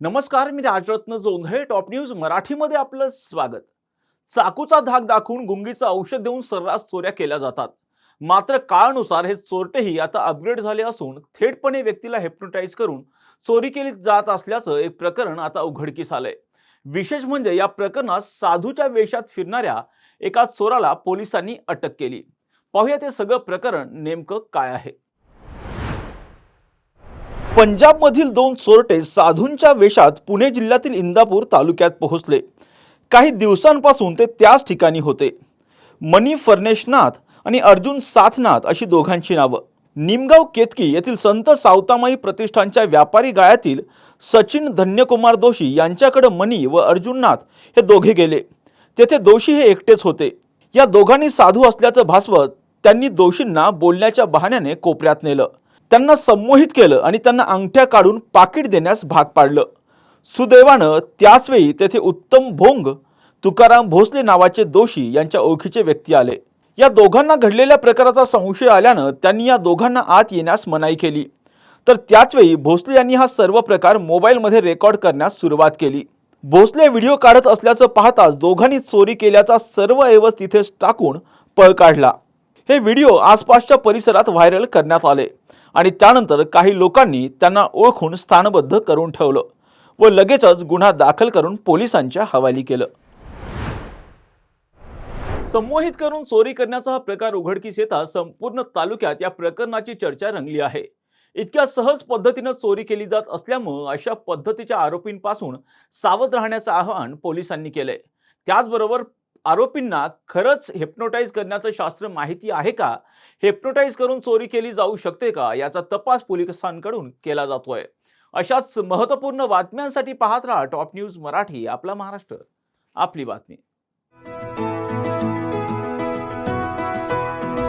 नमस्कार मी Rajratna Jondhale top news मराठीमध्ये आपलं स्वागत. चाकूचा धाक दाखवून गुंगीचं औषध देऊन सर्रास चोऱ्या केल्या जातात. मात्र काळानुसार हे चोरटेही आता अपग्रेड झाले असून थेटपणे व्यक्तीला हेप्नोटाईज करून चोरी केली जात असल्याचं एक प्रकरण आता उघडकीस आलंय. विशेष म्हणजे या प्रकरणात साधूच्या वेशात फिरणाऱ्या एका चोराला पोलिसांनी अटक केली. पाहूया ते सगळं प्रकरण नेमकं काय आहे. पंजाबमधील दोन चोरटे साधूंच्या वेशात पुणे जिल्ह्यातील इंदापूर तालुक्यात पोहोचले. काही दिवसांपासून ते त्याच ठिकाणी होते. मनी फर्नेशनाथ आणि अर्जुन साथनाथ अशी दोघांची नावं. निमगाव केतकी येथील संत सावतामाई प्रतिष्ठानच्या व्यापारी गाळ्यातील सचिन धन्यकुमार दोषी यांच्याकडे मनी व अर्जुननाथ हे दोघे गेले. तेथे दोषी हे एकटेच होते. या दोघांनी साधू असल्याचं भासवत त्यांनी दोषींना बोलण्याच्या बहाण्याने कोपऱ्यात नेलं. त्यांना संमोहित केलं आणि त्यांना अंगठ्या काढून पाकिट देण्यास भाग पाडलं. सुदैवानं त्याचवेळी तेथे उत्तम भोंग तुकाराम भोसले नावाचे दोषी यांच्या ओळखीचे व्यक्ती आले. या दोघांना घडलेल्या प्रकाराचा संशय आल्यानं त्यांनी या दोघांना आत येण्यास मनाई केली. तर त्याचवेळी भोसले यांनी हा सर्व प्रकार मोबाईलमध्ये रेकॉर्ड करण्यास सुरुवात केली. भोसले व्हिडिओ काढत असल्याचं पाहताच दोघांनी चोरी केल्याचा सर्व ऐवज तिथेच टाकून पळ काढला. हे व्हिडिओ आसपासच्या परिसरात व्हायरल करण्यात आले. आणि त्यानंतर काही लोकांनी त्यांना ओळखून स्थानबद्ध करून ठेवलं व लगेचच गुन्हा दाखल करून पोलिसांच्या हवाली केलं. संमोहित करून चोरी करण्याचा हा प्रकार उघडकीस येता संपूर्ण तालुक्यात या प्रकरणाची चर्चा रंगली आहे. इतक्या सहज पद्धतीनं चोरी केली जात असल्यामुळं अशा पद्धतीच्या आरोपींपासून सावध राहण्याचं आवाहन पोलिसांनी केलंय. त्याचबरोबर आरोपींना खरंच हेप्नोटाईज करण्याचं शास्त्र माहिती आहे का? हेप्नोटाईज करून चोरी केली जाऊ शकते का? याचा तपास पोलिसांकडून केला जातोय. अशाच महत्त्वपूर्ण बातम्यांसाठी पाहत राहा टॉप न्यूज मराठी आपला महाराष्ट्र. आपली बातमी.